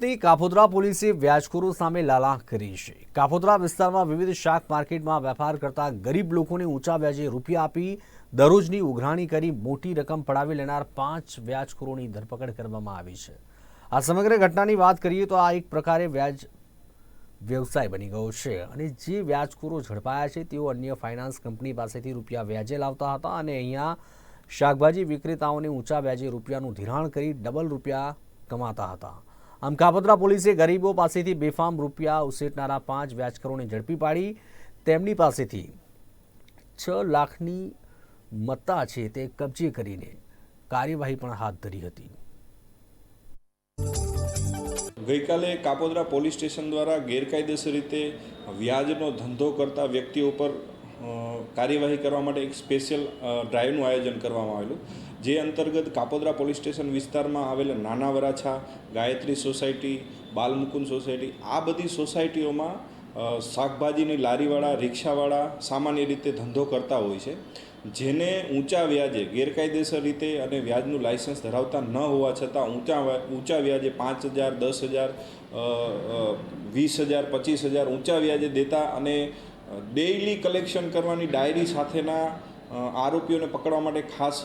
સુરતની કાપોદ્રા પોલીસે વ્યાજખોરો સામે લાલા કરી છે. કાપોદ્રા વિસ્તારમાં વિવિધ શાક માર્કેટમાં વેપાર કરતા ગરીબ લોકોને ઊંચા વ્યાજે રૂપિયા આપી દરરોજની ઉઘરાણી કરી મોટી રકમ પડાવી લેનાર પાંચ વ્યાજખોરોની ધરપકડ કરવામાં આવી છે. આ સમગ્ર ઘટનાની વાત કરીએ તો આ એક પ્રકારે વ્યાજ વ્યવસાય બની ગયો છે અને જે વ્યાજખોરો ઝડપાયા છે તેઓ અન્ય ફાઇનાન્સ કંપની પાસેથી રૂપિયા વ્યાજે લાવતા હતા અને અહીંયા શાકભાજી વિક્રેતાઓને ઊંચા વ્યાજે રૂપિયાનું ધિરાણ કરી ડબલ રૂપિયા કમાતા હતા. આમ કાપોદ્રા પોલીસે ગરીબો પાસેથી બેફામ રૂપિયા ઉસેટનારા પાંચ વ્યાજકરોને ઝડપી પાડી. તેમની પાસેથી છ લાખની મત્તા છે તે કબજે કરીને કાર્યવાહી પણ હાથ ધરી હતી. ગઈકાલે કાપોદ્રા પોલીસ સ્ટેશન દ્વારા ગેરકાયદેસર રીતે વ્યાજનો ધંધો કરતા વ્યક્તિઓ ઉપર અ, કાર્યવાહી કરવા માટે એક સ્પેશિયલ ડ્રાઈવનું આયોજન કરવામાં આવેલું. જે અંતર્ગત કાપોદ્રા પોલીસ સ્ટેશન વિસ્તારમાં આવેલા નાના વરાછા, ગાયત્રી સોસાયટી, બાલમુકુંદ સોસાયટી, આ બધી સોસાયટીઓમાં શાકભાજીની લારીવાળા, રિક્ષાવાળા સામાન્ય રીતે ધંધો કરતા હોય છે. જેને ઊંચા વ્યાજે, ગેરકાયદેસર રીતે અને વ્યાજનું લાયસન્સ ધરાવતા ન હોવા છતાં ઊંચા ઊંચા વ્યાજે પાંચ હજાર, દસ હજાર વીસ હજાર, પચીસ હજાર ઊંચા વ્યાજે દેતા અને ડેઇલી કલેક્શન કરવાની ડાયરી સાથેના આરોપીઓને પકડવા માટે ખાસ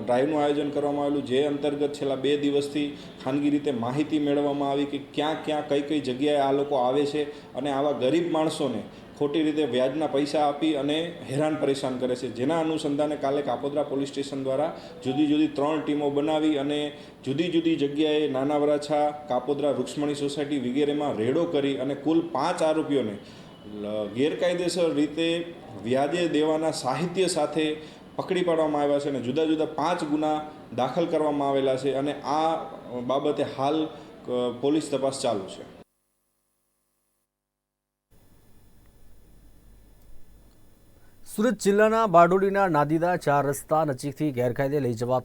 ડ્રાઈવનું આયોજન કરવામાં આવેલું, જે અંતર્ગત છેલ્લા બે દિવસથી ખાનગી રીતે માહિતી મેળવવામાં આવી કે ક્યાં ક્યાં કઈ કઈ જગ્યાએ આ લોકો આવે છે અને આવા ગરીબ માણસોને ખોટી રીતે વ્યાજના પૈસા આપી અને હેરાન પરેશાન કરે છે. જેના અનુસંધાને કાલે કાપોદ્રા પોલીસ સ્ટેશન દ્વારા જુદી જુદી ત્રણ ટીમો બનાવી અને જુદી જુદી જગ્યાએ નાના વરાછા કાપોદ્રા રૂક્ષ્મણી સોસાયટી વગેરેમાં રેડો કરી અને કુલ પાંચ આરોપીઓને ગેરકાયદેસર રીતે વ્યાજે દેવાના સાહિત્ય સાથે પકડી પાડવામાં આવ્યા છે અને જુદા જુદા પાંચ ગુના દાખલ કરવામાં આવેલા છે અને આ બાબતે હાલ પોલીસ તપાસ ચાલુ છે. સુરત જિલ્લાના બારડોલીના નાદીદા ચાર રસ્તા નજીકથી ગેરકાયદે લઈ જવાતો